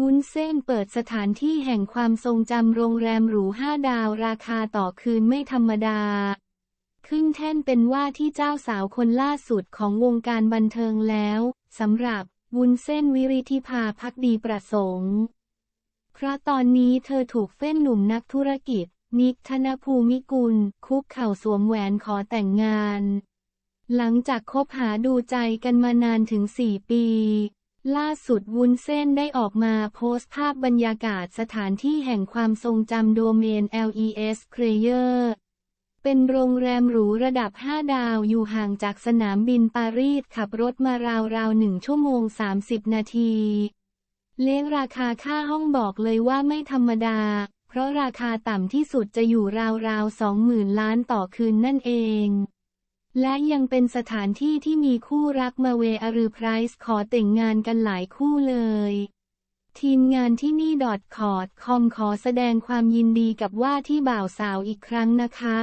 วุ้นเส้นเปิดสถานที่แห่งความทรงจำโรงแรมหรูห้าดาวราคาต่อคืนไม่ธรรมดา ขึ้นแท่นเป็นว่าที่เจ้าสาวคนล่าสุดของวงการบันเทิงแล้วสำหรับวุ้นเส้นวิริธิภาพักดีประสงค์ เพราะตอนนี้เธอถูกเฟ้นหนุ่มนักธุรกิจ นิกธนภูมิกุล คุกเข่าสวมแหวนขอแต่งงาน หลังจากคบหาดูใจกันมานานถึง4ปี ล่าสุดวุ้นเส้นได้ออกมาโพสต์ภาพบรรยากาศสถานที่แห่งความทรงจำโดเมน LES c r a y e r เป็นโรงแรมหรูระดับ 5 ดาวอยู่ห่างจากสนามบินปารีสขับรถมาราวๆหนึ่งชั่วโมง 30 นาที เลี้ยงราคาค่าห้องบอกเลยว่าไม่ธรรมดา เพราะราคาต่ำที่สุดจะอยู่ราวๆ 20,000 ล้านต่อคืนนั่นเอง และยังเป็นสถานที่ที่มีคู่รักมาเวอรือไพรส์ขอแต่งงานกันหลายคู่เลย ทีมงานที่นี่ดอทคอร์ดคอมขอแสดงความยินดีกับว่าที่บ่าวสาวอีกครั้งนะคะ